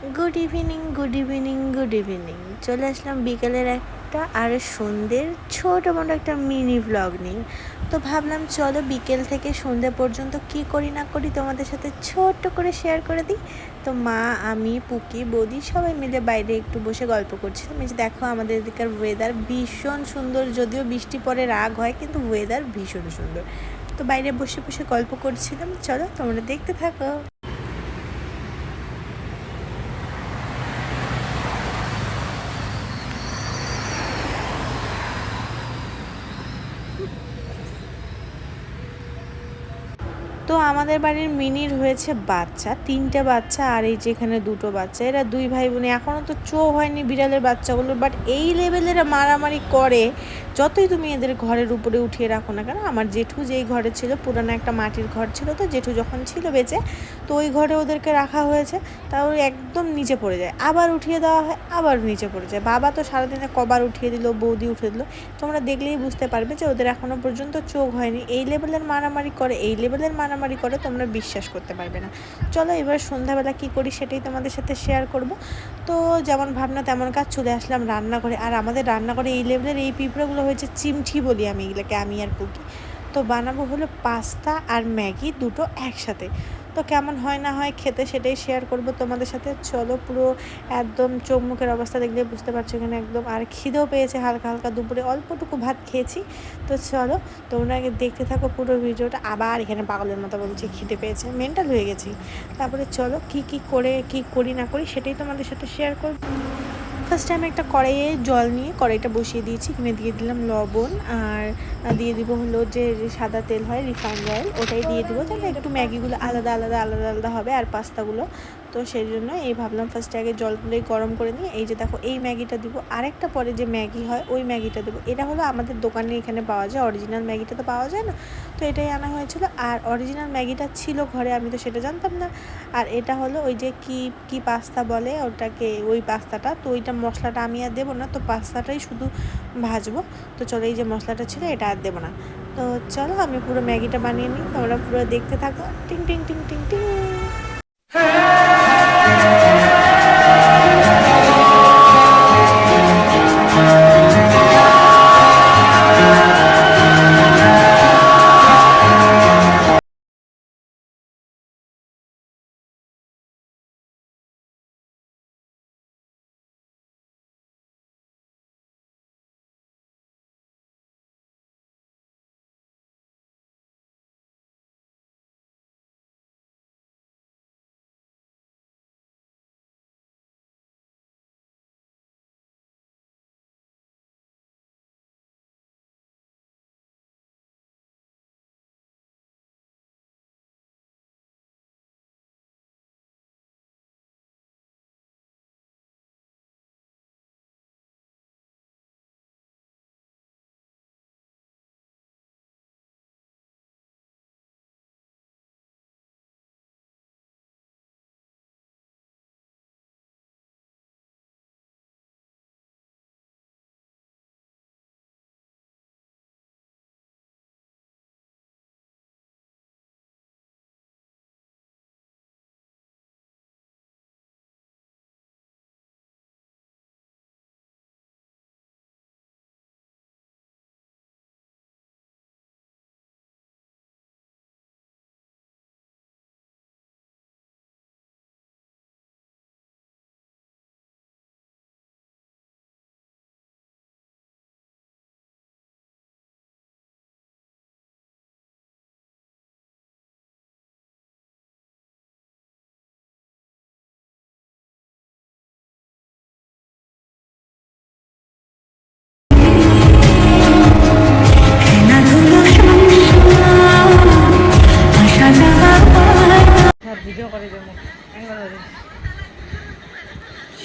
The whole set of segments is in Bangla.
Good evening good evening good evening চলে আসলাম বিকেলের একটা আর সন্ধ্যের ছোটো মোটো একটা মিনি ভ্লগ নিয়ে। তো ভাবলাম চলো বিকেল থেকে সন্ধ্যে পর্যন্ত কি করি না করি তোমাদের সাথে ছোট্ট করে শেয়ার করে দিই। তো মা, আমি, পুকি, বৌদি সবাই মিলে বাইরে একটু বসে গল্প করছিলাম যে দেখো আমাদের এদিকার ওয়েদার ভীষণ সুন্দর, যদিও বৃষ্টি পরে রাগ হয়, কিন্তু ওয়েদার ভীষণ সুন্দর। তো বাইরে বসে বসে গল্প করছিলাম। চলো তোমরা দেখতে থাকো। তো আমাদের বাড়ির মিনির হয়েছে বাচ্চা, তিনটে বাচ্চা আর এই যেখানে দুটো বাচ্চা, এরা দুই ভাই বোনে এখনও তো চো হয়নি বিড়ালের বাচ্চাগুলোর বাট এই লেভেলের মারামারি করে। যতই তুমি এদের ঘরের উপরে উঠিয়ে রাখো না কেন, আমার জেঠু যেই ঘরে ছিল, পুরানো একটা মাটির ঘর ছিল তো, জেঠু যখন ছিল বেঁচে, তো ওই ঘরে ওদেরকে রাখা হয়েছে। তাও একদম নিচে পড়ে যায়। আবার উঠিয়ে দেওয়া হয়, আবার নিচে পড়ে যায়। বাবা তো সারাদিনে কবার উঠিয়ে দিল, বৌদি উঠিয়ে দিল। তোমরা দেখলেই বুঝতে পারবে যে ওদের এখনও পর্যন্ত চোখ হয়নি। এই লেভেলের মারামারি করে, এই লেভেলের মারামারি করে তোমরা বিশ্বাস করতে পারবে না। চলো এবার সন্ধ্যাবেলা কি করি সেটাই তোমাদের সাথে শেয়ার করব। তো যেমন ভাবনা তেমন কাজ, চলে আসলাম রান্নাঘরে। আর আমাদের রান্নাঘরে এই লেভেলের এই পিঁপড়েগুলো হয়েছে চিমঠি বলি আমি এগুলোকে, আমি আর পুকি তো বানাবো হলো পাস্তা আর ম্যাগি দুটো একসাথে। তো কেমন হয় না হয় খেতে সেটাই শেয়ার করব তোমাদের সাথে। চলো পুরো একদম চোখ মুখের অবস্থা দেখলে বুঝতে পারছ এখানে একদম আর খিদেও পেয়েছে হালকা হালকা। দুপুরে অল্পটুকু ভাত খেয়েছি। তো চলো তোমরা আগে দেখতে থাকো পুরো ভিডিওটা। আবার এখানে পাগলের মতো বলছি খিদে পেয়েছে মেন্টাল হয়ে গেছি। তারপরে চলো কি কি করে, কি করি না করি সেটাই তোমাদের সাথে শেয়ার করব। ফার্স্টে আমি একটা কড়াইয়ে জল নিয়ে কড়াইটা বসিয়ে দিয়েছি। এখানে দিয়ে দিলাম লবণ আর দিয়ে দিব হলো যে সাদা তেল হয় রিফাইন্ড অয়েল ওটাই দিয়ে দিব। তাহলে একটু ম্যাগিগুলো আলাদা আলাদা আলাদা আলাদা হবে আর পাস্তাগুলো। তো সেই জন্য এই ভাবলাম ফার্স্টে আগে জলগুলোই গরম করে নিয়ে, এই যে দেখো এই ম্যাগিটা দিব। আরেকটা পরে যে ম্যাগি হয়, ওই ম্যাগিটা দেবো। এটা হলো আমাদের দোকানে এখানে পাওয়া যায় অরিজিনাল ম্যাগিটা তো পাওয়া যায় না। তো এটাই আনা হয়েছিল। আর অরিজিনাল ম্যাগিটা ছিল ঘরে, আমি তো সেটা জানতাম না। আর এটা হলো ওই যে কি কি পাস্তা বলে ওটাকে, ওই পাস্তাটা। তো ওইটা মশলাটা আমি আর দেবো না, তো পাস্তাটাই শুধু ভাজবো। তো চলো এই যে মশলাটা ছিল, এটা আর দেবো না। তো চলো আমি পুরো ম্যাগিটা বানিয়ে নিই, তোমরা পুরো দেখতে থাকো। টিং টিং টিং টিং টিং। হ্যাঁ।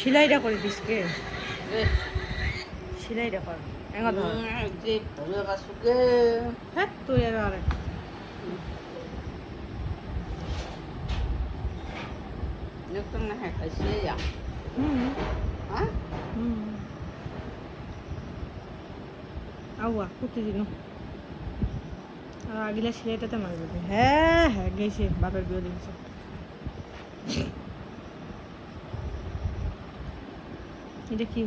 সিলাইটা করে দিস কে। সিলাইটা কর আগিলা সিলাইটাতে মারবে হ্যাঁ হ্যাঁ গেছে বাপের বিয়ে দিয়েছে এটা কি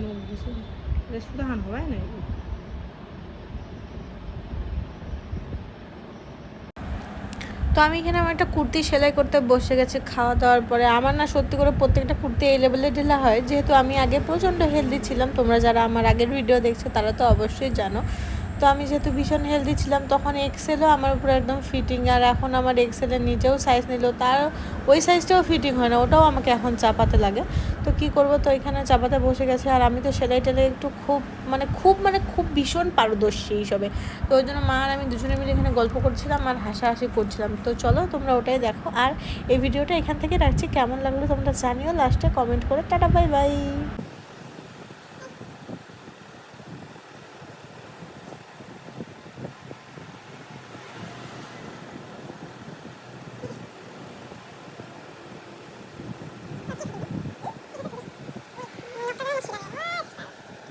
মুখ দিছে সুদাহান হয় না তো আমি এখানে আমার একটা কুর্তি সেলাই করতে বসে গেছি খাওয়া দাওয়ার পরে। আমার না সত্যি করে প্রত্যেকটা কুর্তি এই লেভেলে ঢিলা হয়। যেহেতু আমি আগে প্রচণ্ড হেলদি ছিলাম, তোমরা যারা আমার আগের ভিডিও দেখছ তারা তো অবশ্যই জানো। তো আমি যেহেতু ভীষণ হেলদি ছিলাম, তখন এক্সেলও আমার উপরে একদম ফিটিং আর এখন আমার এক্সেলের নিজেও সাইজ নিল, তার ওই সাইজটাও ফিটিং হয় না, ওটাও আমাকে এখন চাপাতে লাগে। তো কি করব, তো এখানে চাপাতে বসে গেছে, আর আমি তো সেলাই টেলাই একটু খুব মানে খুব মানে খুব ভীষণ পারদর্শী এইসবে। তো ওই জন্য মা আর আমি দুজনে মিলে এখানে গল্প করছিলাম আর হাসাহাসি করছিলাম। তো চলো তোমরা ওটাই দেখো, আর এই ভিডিওটা এখান থেকে রাখছি। কেমন লাগল তোমরা জানিও লাস্টে কমেন্ট করে, টাটা বাই বাই